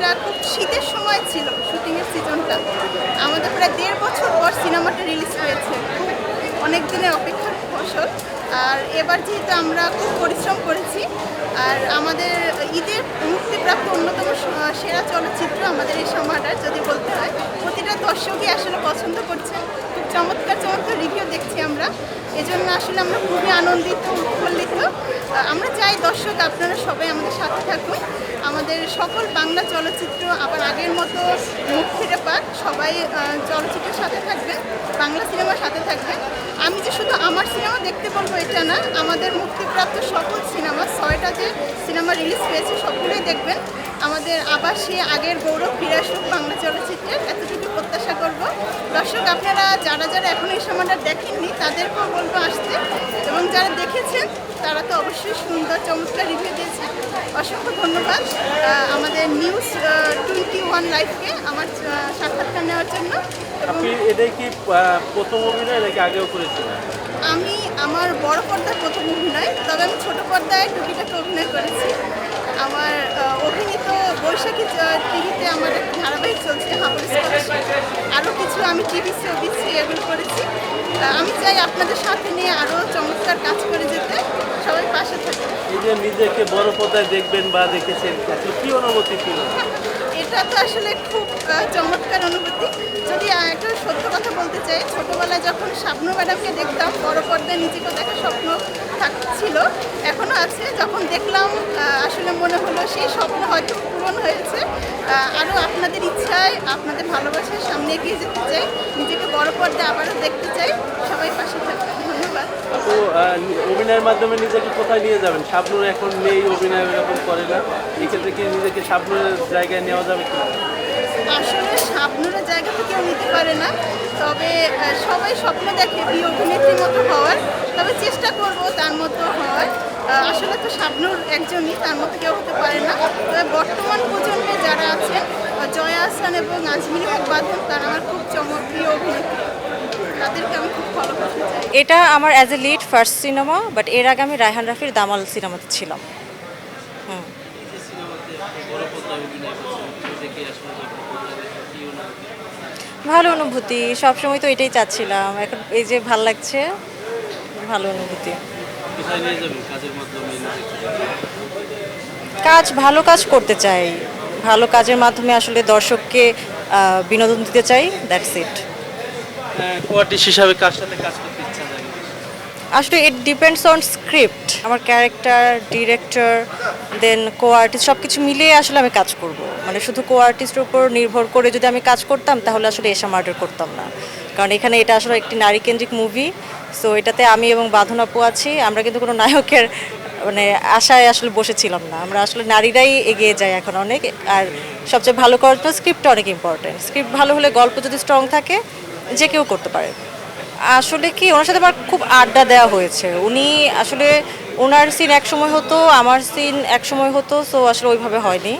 এটা খুব শীতের সময় ছিল, শুটিংয়ের সিজনটা আমাদের প্রায় দেড় বছর পর সিনেমাটা রিলিজ হয়েছে। অনেক দিনের অপেক্ষার ফসল আর এবার যেহেতু আমরা খুব পরিশ্রম করেছি, আর আমাদের ঈদের মুক্তিপ্রাপ্ত অন্যতম সেরা চলচ্চিত্র আমাদের এই সমাহার যদি বলতে হয়, প্রতিটা দর্শকই আসলে পছন্দ করছে। খুব চমৎকার চমৎকার রিভিউ দেখছি আমরা। এজন্য আসলে আমরা খুবই আনন্দিত, উৎফুল্লিত। আমরা চাই দর্শক আপনারা সবাই আমাদের সাথে থাকুন। আমাদের সকল বাংলা চলচ্চিত্র আবার আগের মতো মুখ ফিরে পাক। সবাই চলচ্চিত্রের সাথে থাকবে বাংলা সিনেমার সাথে থাকবেন। আমি যে শুধু আমার সিনেমা দেখতে বলব এটা না, আমাদের মুক্তিপ্রাপ্ত সকল সিনেমা, ছয়টা যে সিনেমা রিলিজ হয়েছে সবগুলোই দেখবেন। আমাদের আবার সে আগের গৌরব ফিরে আসুক বাংলা চলচ্চিত্রের এতটুকু প্রত্যাশা করব। দর্শক, আপনারা যারা যারা এখন এই সময়টা দেখেননি, তাদেরকেও বলব আসতে। এবং যারা দেখেছেন, তারা তো অবশ্যই সুন্দর, চমৎকার রিভিউ দিয়েছে অসংখ্য ধন্যবাদ আমাদের নিউজ টোয়েন্টি ওয়ান লাইফকে আমার সাক্ষাৎকার নেওয়ার জন্য। আপনি এটাই কি প্রথম অভিনয় নাকি আগেও করেছিলেন আমি আমার বড় পর্দার প্রথম অভিনয়, তবে আমি ছোট পর্দায় টুকিটাকে অভিনয় করেছি। আমার অভিনীত বৈশাখী টিভিতে আমার একটা ধারাবাহিক চলছে হাবল আরও কিছু আমি টিভিসি ওবিসি এগুলো করেছি। আমি চাই আপনাদের সাথে নিয়ে আরও চমৎকার কাজ করে যেতে। সবাই পাশে থাকে এই যে নিজেকে বড় পর্দায় দেখবেন বা দেখেছেন কি অনুভূতি ছিল? এটা তো আসলে খুব চমৎকার অনুভূতি। যদি একটা সত্য কথা বলতে চাই, ছোটবেলায় যখন স্বপ্ন ম্যাডামকে দেখতাম, বড় পর্দায় নিজেকে দেখার স্বপ্ন থাকছিল এখনও আছে। যখন দেখলাম আসলে মনে হলো সেই স্বপ্ন হয়তো পূরণ হয়েছে। আরও আপনাদের ইচ্ছায়, আপনাদের ভালোবাসার সামনে এগিয়ে যেতে চাই, নিজেকে বড় পর্দায় আবারও দেখতে চাই সবাই পাশে থাকবেন ধন্যবাদ তো আহ, অভিনয়ের মাধ্যমে নিজেকে কোথায় নিয়ে যাবেন? শাবনুর এখন নেই অভিনয় এরকম করে না। এক্ষেত্রে কি নিজেকে শাবনুরের জায়গায় নেওয়া যাবে কি আসলে স্বপ্নের জায়গা তো কেউ নিতে পারে না। তবে সবাই স্বপ্ন দেখে প্রিয় অভিনেত্রীর মতো হওয়ার। তবে চেষ্টা করব তার মতো হওয়ার। আসলে তো স্বপ্নর একজনই তার মতো কেউ হতে পারে না। তবে বর্তমান প্রজন্মে যারা আছেন জয়া আহসান এবং আজমির হক বাদন তারা আমার খুব চমৎপ্রিয় অভিনেত্রী। তাদেরকে আমি খুব ফলো করতে চাই এটা আমার as a lead first cinema but এর আগে আমি রায়হান রাফির দামাল সিনেমাতে ছিলাম। ভালো অনুভূতি, সবসময় তো এটাই চাচ্ছিলাম। এখন এই যে ভালো লাগছে, ভালো অনুভূতি? কাজ, ভালো কাজ করতে চাই। ভালো কাজের মাধ্যমে আসলে দর্শককে বিনোদন দিতে চাই দ্যাটস ইট কোয়ার্টিস্ট হিসাবে কার সাথে কাজ আসলে ইট ডিপেন্ডস অন স্ক্রিপ্ট আমার character director then co artist সব কিছু মিলিয়ে আসলে আমি কাজ করব। মানে শুধু কো আর্টিস্টের উপর নির্ভর করে যদি আমি কাজ করতাম, তাহলে আসলে এসা মার্ডার করতাম না। কারণ এখানে এটা আসলে একটি নারীকেন্দ্রিক মুভি সো এটাতে আমি এবং বাঁধন আপু আছি। আমরা কিন্তু কোনো নায়কের মানে আশায় আসলে বসেছিলাম না। আমরা আসলে নারীরাই এগিয়ে যাই এখন অনেক। আর সবচেয়ে ভালো করার জন্য স্ক্রিপ্ট অনেক ইম্পর্টেন্ট স্ক্রিপ্ট ভালো হলে গল্প যদি স্ট্রং থাকে, যে কেউ করতে পারে। আসলে কি, ওনার সাথে আমার খুব আড্ডা দেওয়া হয়েছে। উনি আসলে ওনার সিন এক সময় হতো, আমার সিন এক সময় হতো সো আসলে ওইভাবে হয়নি।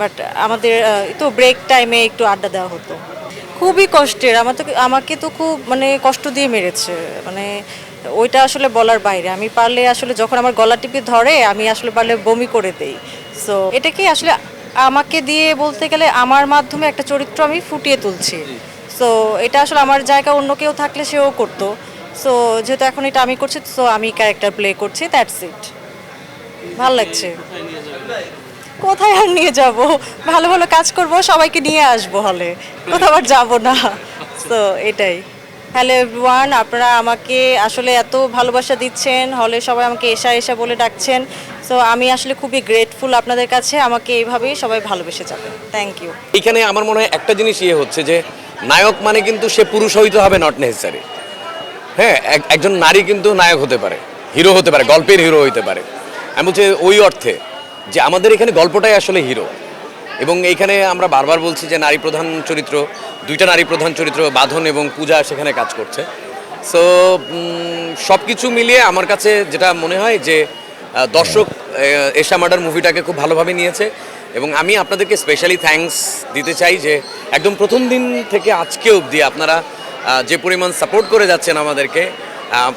বাট আমাদের তো ব্রেক টাইমে একটু আড্ডা দেওয়া হতো। খুবই কষ্টের আমার তো আমাকে তো খুব মানে কষ্ট দিয়ে মেরেছে। মানে ওইটা আসলে বলার বাইরে। আমি পারলে আসলে যখন আমার গলা টিপে ধরে, আমি আসলে পারলে বমি করে দেই। সো এটা কি আসলে আমাকে দিয়ে বলতে গেলে আমার মাধ্যমে একটা চরিত্র আমি ফুটিয়ে তুলছি। সো এটা আসলে আমার জায়গা অন্য কেউ থাকলে সেও করতো। সো যেহেতু এখন এটা আমি করছি সো আমি ক্যারেক্টার প্লে করছি দ্যাটস ইট ভালো লাগছে। কোথায় আর নিয়ে যাব? ভালো ভালো কাজ করব সবাইকে নিয়ে আসব হলে। কোথাও আর যাব না। তো এটাই। হ্যালো এভরিওয়ান আপনারা আমাকে আসলে এত ভালোবাসা দিচ্ছেন হলে সবাই আমাকে এসা এসা বলে ডাকছেন। সো আমি আসলে খুবই গ্রেটফুল আপনাদের কাছে। আমাকে এইভাবেই সবাই ভালোবেসে যাবে। থ্যাংক ইউ এখানে আমার মনে হয় একটা জিনিস ইয়ে হচ্ছে যে, নায়ক মানে কিন্তু সে পুরুষ হইতে হবে নট নেসেসারি হ্যাঁ এক- একজন নারী কিন্তু নায়ক হতে পারে হিরো হতে পারে, গল্পের হিরো হইতে পারে। আমি বলছি ওই অর্থে যে আমাদের এখানে গল্পটাই আসলে হিরো এবং এইখানে আমরা বারবার বলছি যে নারী প্রধান চরিত্র, দুইটা নারী প্রধান চরিত্র, বাঁধন এবং পূজা সেখানে কাজ করছে। সো সব কিছু মিলিয়ে আমার কাছে যেটা মনে হয় যে দর্শক এশা মার্ডার মুভিটাকে খুব ভালোভাবে নিয়েছে। এবং আমি আপনাদেরকে স্পেশালি থ্যাঙ্কস দিতে চাই যে একদম প্রথম দিন থেকে আজকে অবধি আপনারা যে পরিমাণ সাপোর্ট করে যাচ্ছেন আমাদেরকে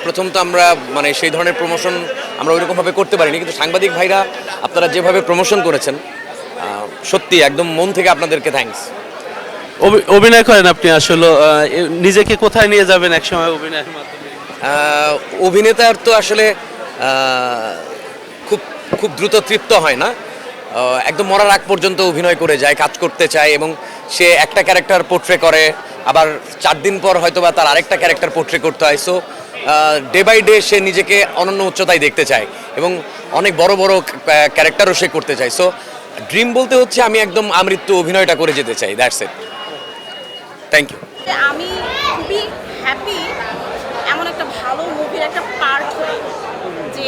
প্রথম তো আমরা মানে সেই ধরনের প্রমোশন আমরা ওইরকমভাবে করতে পারিনি কিন্তু সাংবাদিক ভাইরা আপনারা যেভাবে প্রমোশন করেছেন সত্যি একদম মন থেকে আপনাদেরকে থ্যাঙ্কস অভি- অভিনয় করেন আপনি আসলে নিজেকে কোথায় নিয়ে যাবেন একসময় অভিনয়ের মাধ্যমে? অভিনেতার তো আসলে খুব দ্রুত তৃপ্ত হয় না। একদম মরার আগ পর্যন্ত অভিনয় করে যায়, কাজ করতে চায় এবং সে একটা ক্যারেক্টার পোর্ট্রে করে। আবার চার দিন পর হয়তো বা তার আরেকটা ক্যারেক্টার পোর্ট্রে করতে হয়। সো ডে বাই ডে সে নিজেকে অনন্য উচ্চতায় দেখতে চায় এবং অনেক বড় বড় ক্যারেক্টারও সে করতে চায়। সো ড্রিম বলতে হচ্ছে আমি একদম আমৃত্যু অভিনয়টা করে যেতে চাই দ্যাটস ইট থ্যাংক ইউ আমি খুবই হ্যাপি এমন একটা ভালো মুভির একটা পার্ট যে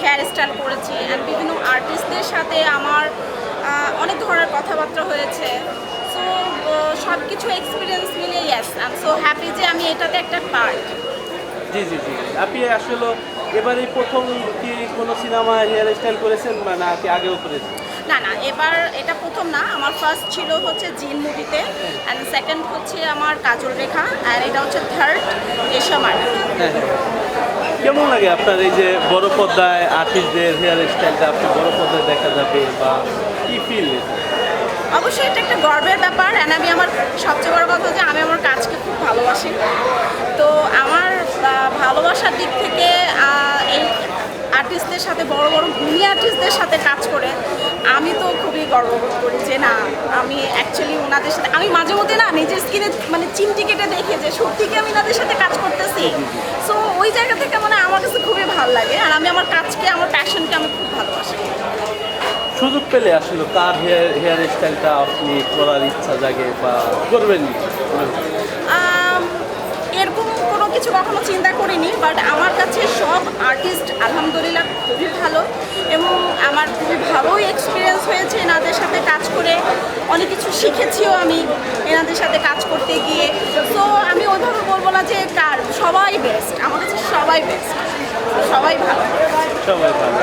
হেয়ার স্টাইল করেছি অ্যান্ড বিভিন্ন আর্টিস্টদের সাথে আমার অনেক ধরনের কথাবার্তা হয়েছে। সো সব কিছু এক্সপিরিয়েন্স মিলিয়ে yes I am so happy যে আমি এটাতে একটা পার্ট জি জি জি। আপনি আসলে এবারে প্রথম কি কোনো সিনেমা হেয়ার স্টাইল করেছেন না কি আগেও করেছেন? না না এবার এটা প্রথম না। আমার ফার্স্ট ছিল হচ্ছে জিন মুভিতে অ্যান্ড সেকেন্ড হচ্ছে আমার কাজল রেখা আর এটা হচ্ছে থার্ড এশা মার্ডার হ্যাঁ। কেমন লাগে আপনার এই যে বড় পর্দায় আর্টিস্টদের হেয়ার স্টাইলটা আপনি বড় পর্দায় দেখা যাবে বা কি ফিল অবশ্যই এটা একটা গর্বের ব্যাপার অ্যান্ড আমি আমার সবচেয়ে বড় কথা যে আমি আমার কাজকে খুব ভালোবাসি। তো আমার ভালোবাসার দিক থেকে এই আর্টিস্টদের সাথে, বড় বড় গুণী আর্টিস্টদের সাথে কাজ করে আমি তো খুবই গর্ববোধ করি যে না, আমি অ্যাকচুয়ালি ওনাদের সাথে, আমি মাঝে মধ্যে না নিজের স্কিনে মানে চিমটি কেটে দেখে যে সত্যি কি আমি ওনাদের সাথে কাজ করতেছি। সো ওই জায়গা থেকে মানে আমার কাছে খুবই ভালো লাগে। আর আমি আমার কাজকে, আমার প্যাশনকে আমি খুব ভালোবাসি। সুযোগ পেলে আসলে কার হেয়ার হেয়ার স্টাইলটা আপনি করার ইচ্ছা জাগে বা করবেন এরকম কোনো কিছু কখনো চিন্তা করিনি বাট আমার কাছে সব আর্টিস্ট আলহামদুলিল্লাহ খুবই ভালো এবং আমার খুবই ভালোই এক্সপিরিয়েন্স হয়েছে এনাদের সাথে কাজ করে। অনেক কিছু শিখেছিও আমি এনাদের সাথে কাজ করতে গিয়ে। তো আমি ওইভাবে বলব না যে কার সবাই বেস্ট আমার কাছে সবাই বেস্ট সবাই ভালো। সবাই ভালো।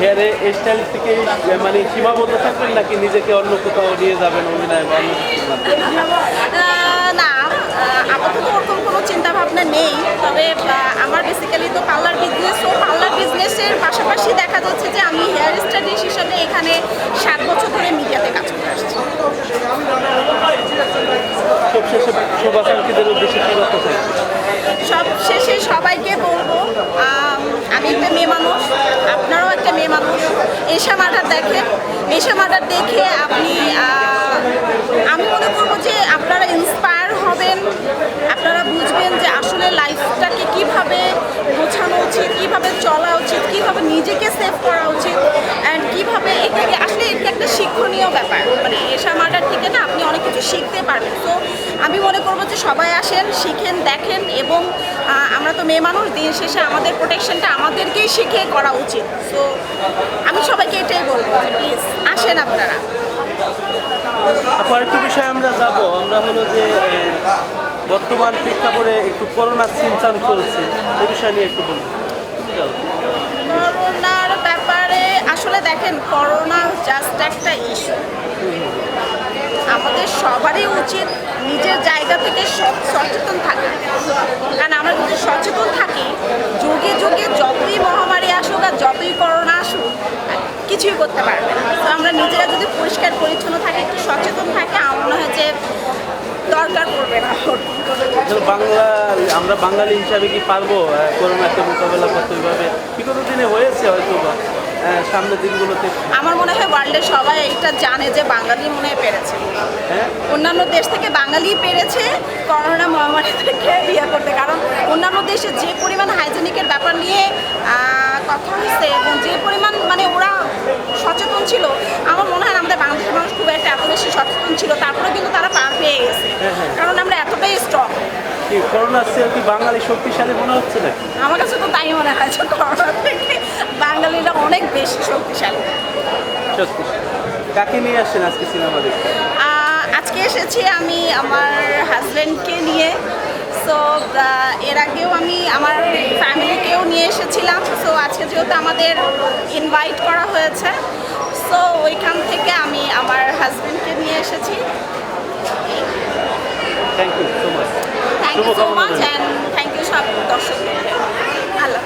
হেয়ারে স্টাইল থেকে মানে সীমাবদ্ধ থাকবেন নাকি নিজেকে অন্য কোথাও নিয়ে যাবেন অভিনয় বা অন্য কিছুর মাধ্যমে? আহ, না আহ, আপাতত ওরকম কোনো চিন্তা ভাবনা নেই। তবে আমার বেসিক্যালি তো পার্লার বিজনেস ও পার্লার বিজনেসের পাশাপাশি দেখা যাচ্ছে যে আমি হেয়ার স্টাইলিস্ট হিসাবে এখানে সাত বছর ধরে মিডিয়াতে কাজ করে আসছি। সব শেষে সবাইকে বলব আমি একটা মেয়ে মানুষ আপনারাও একটা মেয়ে মানুষ। এশা মার্ডার দেখেন এশা মার্ডার দেখে আপনি আহ, আমি মনে করব যে আপনারা ইন্সপায়ার হবেন আপনারা বুঝবেন যে আসলে লাইফটাকে কীভাবে গোছানো উচিত কীভাবে চলা উচিত কীভাবে নিজেকে সেভ করা উচিত অ্যান্ড এটাকে আসলে এটা একটা শিক্ষণীয় ব্যাপার? মানে এশা মার্ডার থেকে না আপনি অনেক কিছু শিখতে পারবেন। তো আমি মনে করব যে সবাই আসেন শিখেন দেখেন এবং আমরা তো মেয়ে মানুষ দিন শেষে আমাদের প্রোটেকশনটা আমাদেরকেই শিখে করা উচিত। তো আমি সবাইকে এটাই বলব প্লিজ আসেন আপনারা। আপু আরেকটু বিষয়ে আমরা যাব। আমরা হলো যে বর্তমান প্রেক্ষাপটে একটু করোনার চিন্তান চলছে। এই বিষয় নিয়ে একটু বলুন। আসলে দেখেন করোনা জাস্ট একটা ইস্যু আমাদের সবারই উচিত নিজের জায়গা থেকে সব সচেতন থাকা। কারণ আমরা যদি সচেতন থাকি, যুগে যুগে যতই মহামারী আসুক আর যতই করোনা আসুক কিছুই করতে পারবে তো আমরা নিজেরা যদি পরিষ্কার, পরিচ্ছন্ন থাকি, একটু সচেতন থাকে, আমার মনে হয় যে দরকার পড়বে না। বাংলা, আমরা বাঙালি হিসাবে কি পারব করোনাকে মোকাবেলা করতে? ওইভাবে বিগত দিনে হয়েছে হয়তো সামনের দিনগুলোতে? আমার মনে হয় ওয়ার্ল্ডের সবাই এটা জানে যে বাঙালি মনে হয় পেরেছে। হ্যাঁ? অন্যান্য দেশ থেকে বাঙালি পেরেছে করোনা মহামারী থেকে ইয়ে করতে। কারণ অন্যান্য দেশে যে পরিমাণ হাইজেনিকের ব্যাপার নিয়ে কথা হচ্ছে এবং যে পরিমাণ মানে ওরা সচেতন ছিল আমার মনে হয় আমাদের বাংলাদেশের মানুষ খুব একটা এত বেশি সচেতন ছিল তারপরে কিন্তু তারা পার পেয়ে গেছে। কারণ আমরা এতটাই স্ট্রং করোনার চেয়ে কি বাঙালি শক্তিশালী মনে হচ্ছে নাকি? আমার কাছে তো তাই মনে হয় করোনা থেকে বাঙালিরা অনেক বেশি শক্তিশালী। সত্যি। কাকে নিয়ে আসছেন আজকে সিনেমা দেখতে? আজকে এসেছি আমি আমার হাজব্যান্ডকে নিয়ে। সো এর আগেও আমি আমার ফ্যামিলিকেও নিয়ে এসেছিলাম। সো আজকে যেহেতু আমাদের ইনভাইট করা হয়েছে সো ওইখান থেকে আমি আমার হাজব্যান্ডকে নিয়ে এসেছি। Thank you so much thank you so much and thank you সব দর্শকদের আল্লাহ